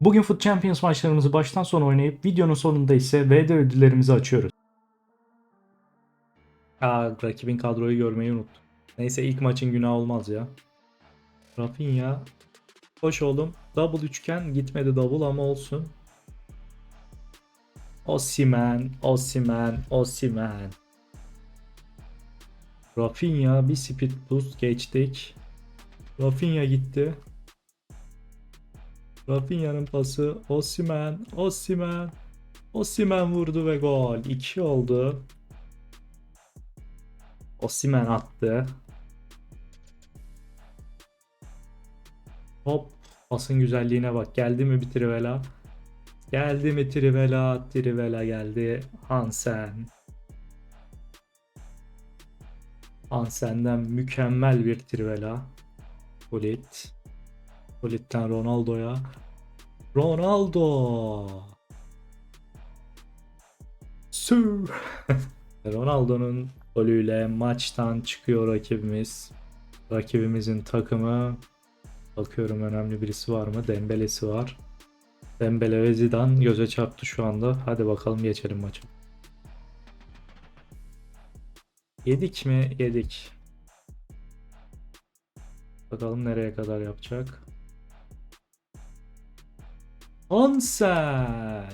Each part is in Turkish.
Bugün Foot Champions maçlarımızı baştan sona oynayıp videonun sonunda ise VD ödüllerimizi açıyoruz. Aa, rakibin kadroyu görmeyi unuttum. Neyse ilk maçın günah olmaz ya. Rafinha. Hoş oğlum. Double üçgen gitmedi double ama olsun. Osimen, Osimen, Osimen. Rafinha bir speed boost geçtik. Rafinha gitti. Rafinha'nın pası Osimen, Osimen. Osimen vurdu ve gol. 2 oldu. Osimen attı. Hop. Pasın güzelliğine bak. Geldi mi bir Trivela? Geldi mi Trivela? Trivela geldi. Hansen. Hansen'den mükemmel bir Trivela. Gullit. Gullit'ten Ronaldo'ya. Ronaldo. Sü. Ronaldo'nun golüyle maçtan çıkıyor rakibimiz. Rakibimizin takımı bakıyorum önemli birisi var mı? Dembele'si var. Dembele ve Zidane göze çarptı şu anda. Hadi bakalım geçelim maça. Yedik mi? Yedik. Bakalım nereye kadar yapacak. Hansen.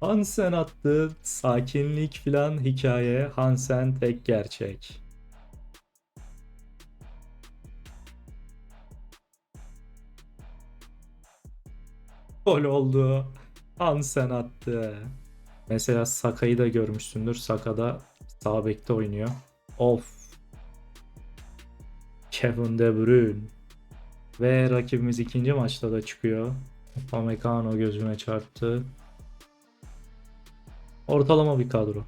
Hansen attı. Sakinlik filan hikaye. Hansen tek gerçek. Gol oldu. Hansen attı. Mesela Saka'yı da görmüşsündür. Saka da sağ bekte oynuyor. Of. Kevin De Bruyne. Ve rakibimiz ikinci maçta da çıkıyor. Upamecano gözüme çarptı. Ortalama bir kadro.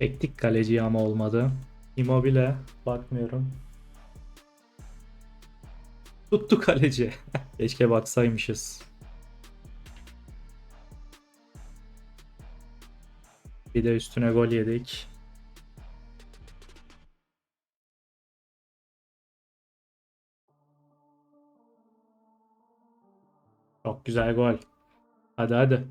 Ektik kaleci ama olmadı. Immobile bakmıyorum. Tuttu kaleci. Keşke baksaymışız. Bir de üstüne gol yedik. Güzel gol. Hadi hadi.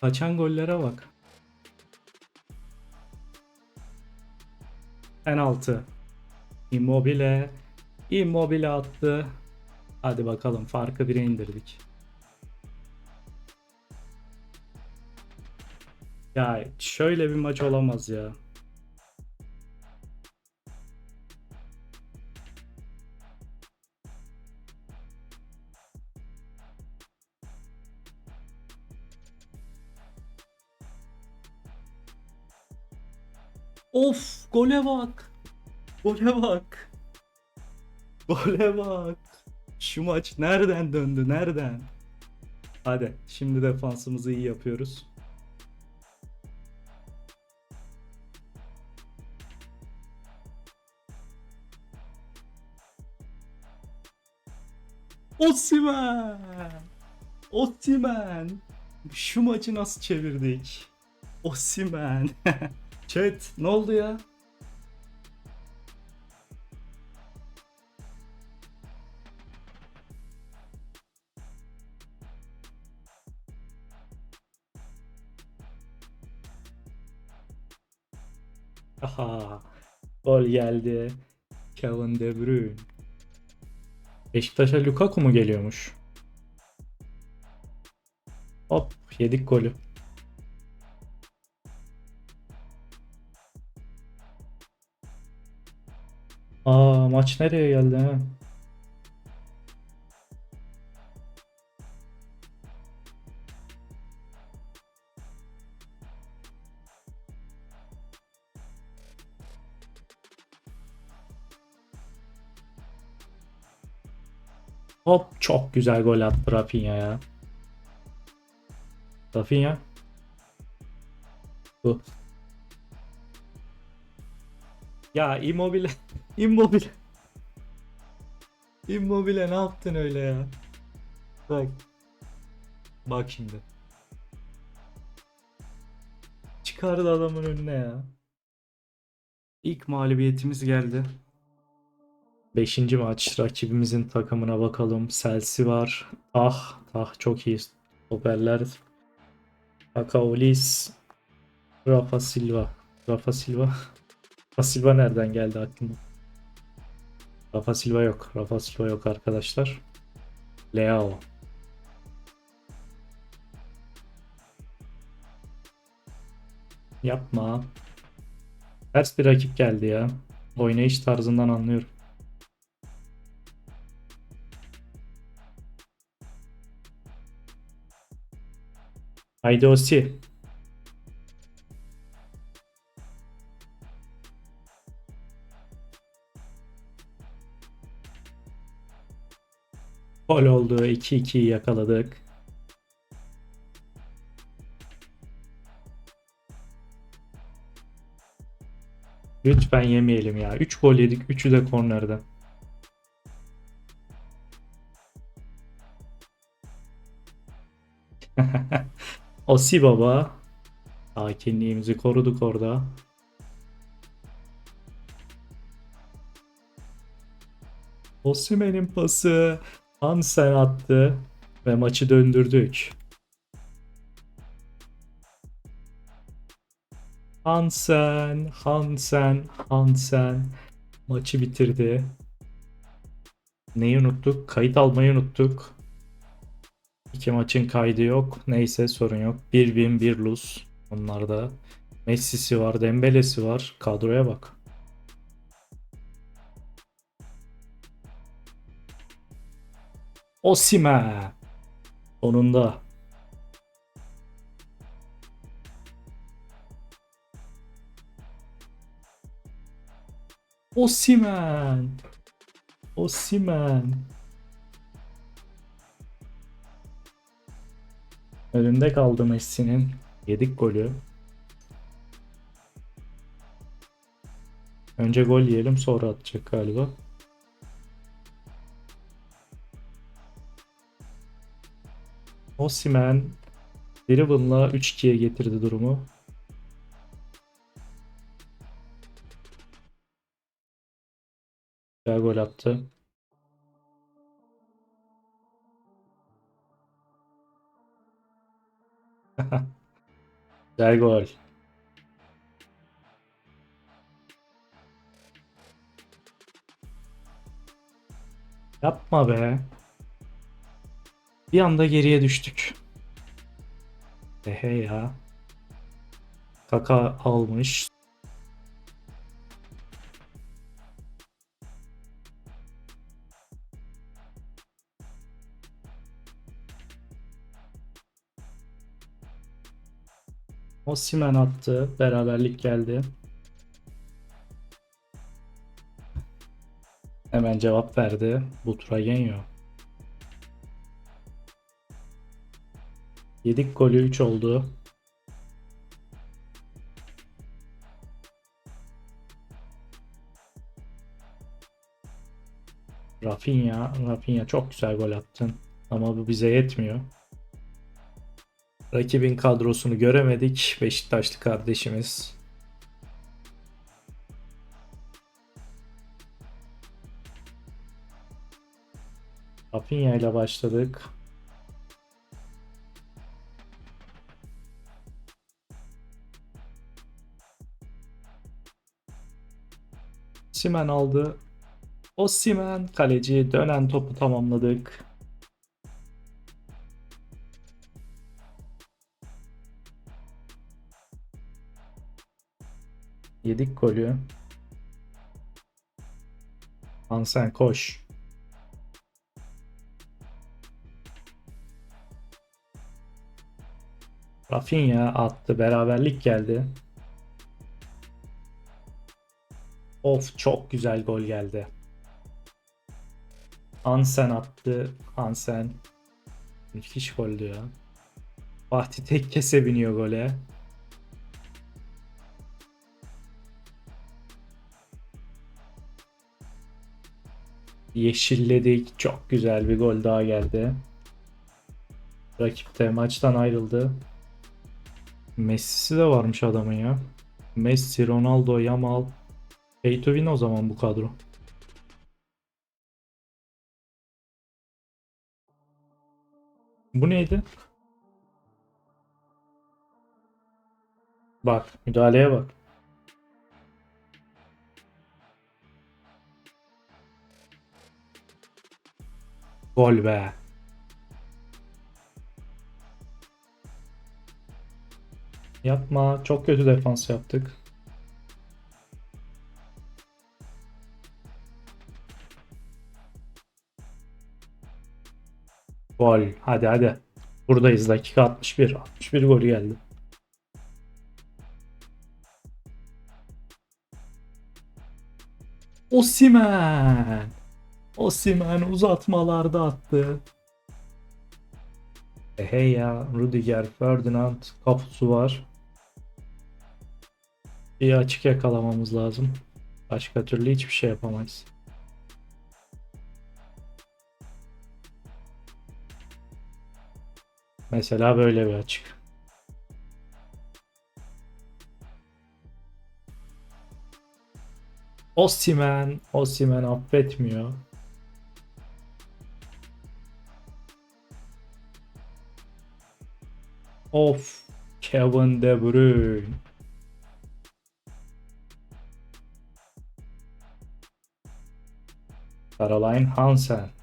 Kaçan gollere bak. Penaltı. Immobile. Immobile attı. Hadi bakalım farkı bire indirdik. Ya şöyle bir maç olamaz ya. Of gole bak. Gole bak. Gole bak. Şu maç nereden döndü nereden? Hadi şimdi defansımızı iyi yapıyoruz. Osimhen! Osimhen! Şu maçı nasıl çevirdik? Osimhen! Chat ne oldu ya? Aha, gol geldi. Kevin De Bruyne. Beşiktaş'a Lukaku mu geliyormuş? Hop yedik golü. Aa maç nereye geldi ha? Hop çok güzel gol attı Rafinha ya. Rafinha. Bu. Ya Immobile. Immobile. Immobile ne yaptın öyle ya? Bak. Bak şimdi. Çıkar çıkardı adamın önüne ya. İlk mağlubiyetimiz geldi. Beşinci maç rakibimizin takımına bakalım. Selsi var. Ah, ah çok iyi stoperler. Akaolis, Rafa Silva. Rafa Silva. Rafa Silva nereden geldi aklıma? Rafa Silva yok. Rafa Silva yok arkadaşlar. Leao. Yapma. Ters bir rakip geldi ya. Oynayış tarzından anlıyorum. Haydi Osi. Gol oldu. 2-2'yi yakaladık. Lütfen yemeyelim ya. 3 gol yedik. 3'ü de kornerden. Osi baba. Sakinliğimizi koruduk orada. Osimhen'in pası Hansen attı ve maçı döndürdük. Hansen, Hansen, Hansen maçı bitirdi. Neyi unuttuk? Kayıt almayı unuttuk. İki maçın kaydı yok. Neyse sorun yok. 1 win 1 lose. Onlarda Messi'si var, Dembele'si var. Kadroya bak. Osimhen. Sonunda. Osimhen. Osimhen. Önünde kaldı Messi'nin. Yedik golü. Önce gol yiyelim sonra atacak galiba. Osimhen Dribble'la 3-2'ye getirdi durumu. Güzel gol attı. Güzel gol. Yapma be. Bir anda geriye düştük. Ehe ya. Kaka almış. Osimhen attı. Beraberlik geldi. Hemen cevap verdi. Butragenio. Yedik golü 3 oldu. Rafinha, Rafinha çok güzel gol attın. Ama bu bize yetmiyor. Rakibin kadrosunu göremedik. Beşiktaşlı kardeşimiz. Rafinha ile başladık. Simen aldı. O Simen kaleci dönen topu tamamladık. Yedik golü. Hansen koş. Rafinha attı. Beraberlik geldi. Of çok güzel gol geldi. Hansen attı. Hansen. Müthiş goldü ya. Fatih Tekkese biniyor gole. Yeşilledik. Çok güzel bir gol daha geldi. Rakip de maçtan ayrıldı. Messi'si de varmış adamın ya. Messi, Ronaldo, Yamal. Pay to win o zaman bu kadro. Bu neydi? Bak müdahaleye bak. Gol be. Yapma. Çok kötü defans yaptık. Gol. Hadi hadi. Buradayız. Dakika 61. 61 golü geldi. Osimen. Osimen uzatmalarda attı. E hey ya Rudiger, Ferdinand kapusu var. Bir açık yakalamamız lazım. Başka türlü hiçbir şey yapamayız. Mesela böyle bir açık. Osimen, Osimen affetmiyor. Of, Kevin De Bruyne. Caroline Hansen.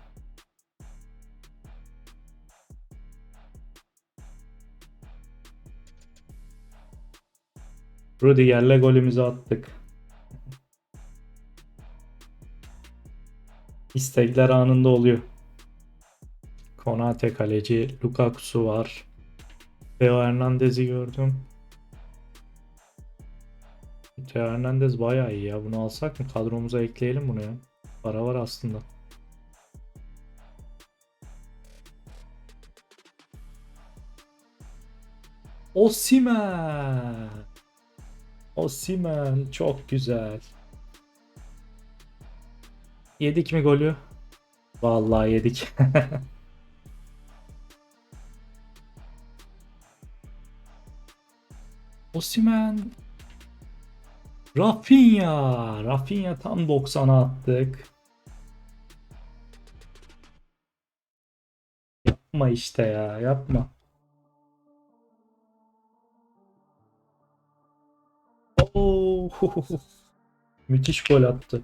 Rudiger'le golümüzü attık. İstekler anında oluyor. Konate kaleci, Lukaku'su var. Theo Hernandez'i gördüm. Theo Hernandez bayağı iyi ya. Bunu alsak mı? Kadromuza ekleyelim bunu ya. Para var aslında. Osimen. Osimen çok güzel. Yedik mi golü? Vallahi yedik. Osimen. Rafinha. Rafinha tam 90'a attık. Yapma işte ya yapma. Müthiş gol attı.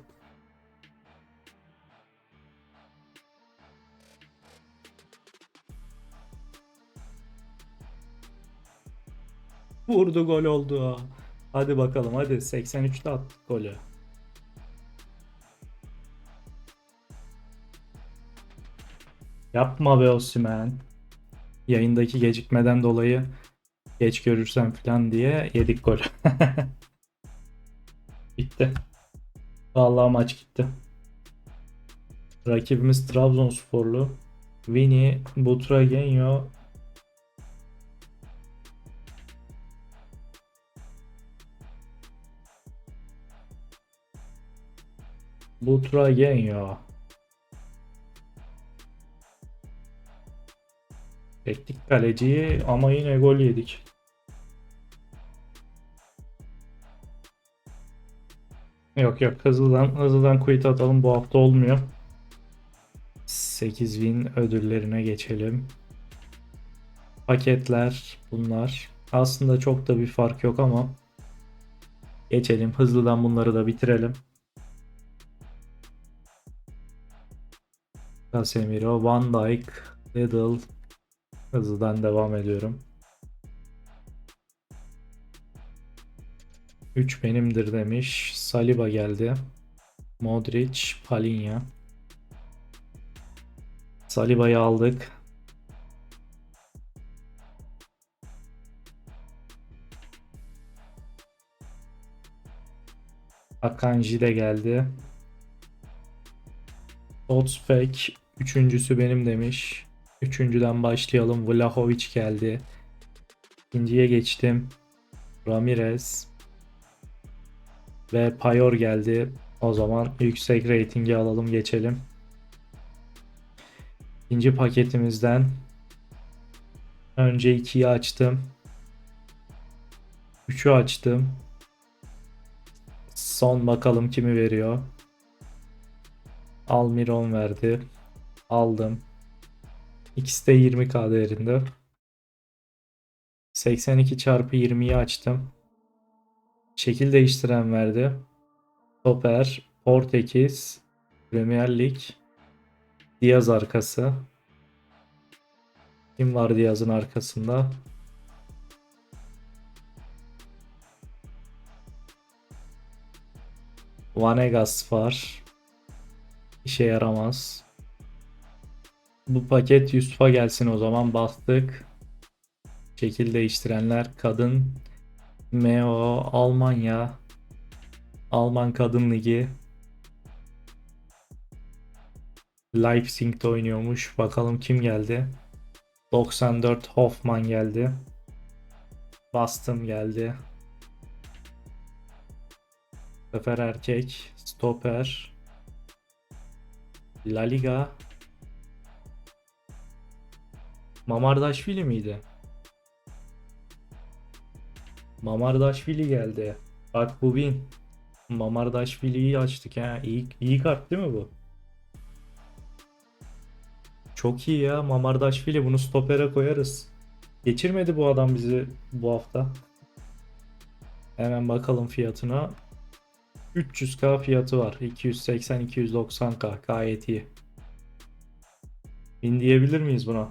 Vurdu gol oldu. Hadi bakalım hadi 83'te attık golü. Yapma be Osimhen. Yayındaki gecikmeden dolayı geç görürsem falan diye yedik gol. Bitti. Vallahi maç gitti. Rakibimiz Trabzonsporlu. Vini Butragenio Butragenio. Teknik kaleciyi ama yine gol yedik. Yok yok hızlıdan hızlıdan quit atalım bu hafta olmuyor. 8000 ödüllerine geçelim. Paketler bunlar. Aslında çok da bir fark yok ama geçelim hızlıdan bunları da bitirelim. Casemiro, Van Dijk, Lidl. Hızlıdan devam ediyorum. 3 benimdir demiş. Saliba geldi. Modric, Palinha. Saliba'yı aldık. Akanji de geldi. Otspek üçüncüsü benim demiş. Üçüncüden başlayalım. Vlahovic geldi. İkinciye geçtim. Ramirez ve Payor geldi. O zaman yüksek ratingi alalım geçelim. İkinci paketimizden önce 2'yi açtım. 3'ü açtım. Son bakalım kimi veriyor. Almiron verdi. Aldım. İkisi de 20k değerinde. 82 çarpı 20'yi açtım. Şekil değiştiren verdi. Stoper, Portekiz, Premier Lig, Diaz arkası. Kim var Diaz'ın arkasında? Vanegas var. İşe yaramaz. Bu paket Yusuf'a gelsin o zaman bastık. Şekil değiştirenler kadın MEO Almanya Alman Kadın Ligi Leipzig'te oynuyormuş. Bakalım kim geldi? 94 Hoffman geldi. Bastım geldi. Sefer erkek. Stoper. La Liga. Mamardaşvili miydi? Mamardaşvili geldi. Bak bu bin. Mamardaşvili'yi açtık ha. İyi, iyi kart değil mi bu? Çok iyi ya. Mamardaşvili bunu stopere koyarız. Geçirmedi bu adam bizi bu hafta. Hemen bakalım fiyatına. 300k fiyatı var. 280-290k gayet iyi. Bin diyebilir miyiz buna?